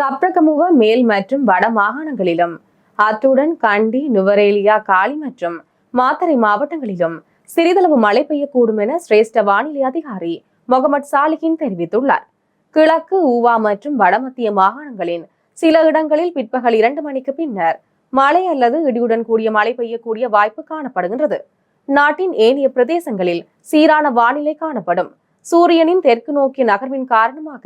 சப்ரகமுவ மேல் மற்றும் வட மாகாணங்களிலும் அத்துடன் கண்டி நுவரேலியா காலி மற்றும் மாத்தறை மாவட்டங்களிலும் சிறிதளவு மழை பெய்யக்கூடும் என சிரேஷ்ட வானிலை அதிகாரி முகமது சாலிகின் தெரிவித்துள்ளார். கிழக்கு ஊவா மற்றும் வடமத்திய மாகாணங்களின் சில இடங்களில் பிற்பகல் இரண்டு மணிக்கு பின்னர் மழை அல்லது இடியுடன் கூடிய மழை பெய்யக்கூடிய வாய்ப்பு காணப்படுகின்றது. நாட்டின் ஏனைய பிரதேசங்களில் சீரான வானிலை காணப்படும். சூரியனின் தெற்கு நோக்கிய நகர்வின் காரணமாக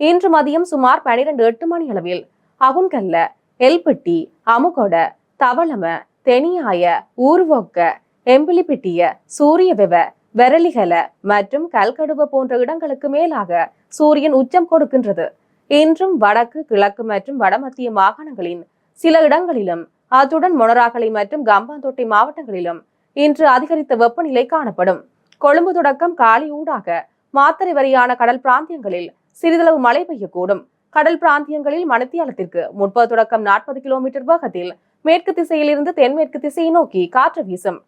இன்று மதியம் சுமார் பனிரெண்டு எட்டு மணி அளவில் அகுன்கல்ல எல்பட்டி அமுகொட தவளம தெனியாய ஊர்வோக்க எம்பிலிப்பிட்டிய சூரியவெவ வெரலிகல மற்றும் கல்கடுவ போன்ற இடங்களுக்கு மேலாக சூரியன் உச்சம் கொடுக்கின்றது. இன்றும் வடக்கு கிழக்கு மற்றும் வடமத்திய மாகாணங்களின் சில இடங்களிலும் அத்துடன் மொனராகலை மற்றும் கம்பாந்தோட்டை மாவட்டங்களிலும் இன்று அதிகரித்த வெப்பநிலை காணப்படும். கொழும்பு தொடக்கம் காலி ஊடாக மாத்தறை வரையான கடல் பிராந்தியங்களில் சிறிதளவு மழை பெய்யக்கூடும். கடல் பிராந்தியங்களில் மணித்தியாலத்திற்கு முப்பது தொடக்கம் நாற்பது கிலோமீட்டர் வேகத்தில் மேற்கு திசையிலிருந்து தென்மேற்கு திசையை நோக்கி காற்று வீசும்.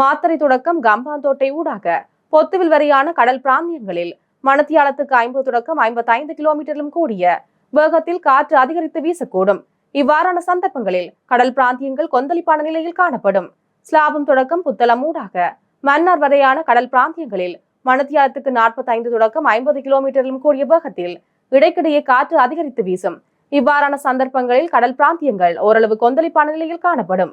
மாத்தறை தொடக்கம் கம்பாந்தோட்டை ஊடாக பொத்துவில் வரையான கடல் பிராந்தியங்களில் மணத்தியாலத்துக்கு ஐம்பது தொடக்கம் ஐம்பத்தி ஐந்து கிலோமீட்டரிலும் கூடிய வேகத்தில் காற்று அதிகரித்து வீசக்கூடும். இவ்வாறான சந்தர்ப்பங்களில் கடல் பிராந்தியங்கள் கொந்தளிப்பான நிலையில் காணப்படும். ஸ்லாபம் தொடக்கம் புத்தளம் ஊடாக மன்னார் வரையான கடல் பிராந்தியங்களில் மணத்தியாலத்துக்கு நாற்பத்தி ஐந்து தொடக்கம் ஐம்பது கிலோமீட்டரிலும் கூடிய வேகத்தில் இடைக்கிடையே காற்று அதிகரித்து வீசும். இவ்வாறான சந்தர்ப்பங்களில் கடல் பிராந்தியங்கள் ஓரளவு கொந்தளிப்பான நிலையில் காணப்படும்.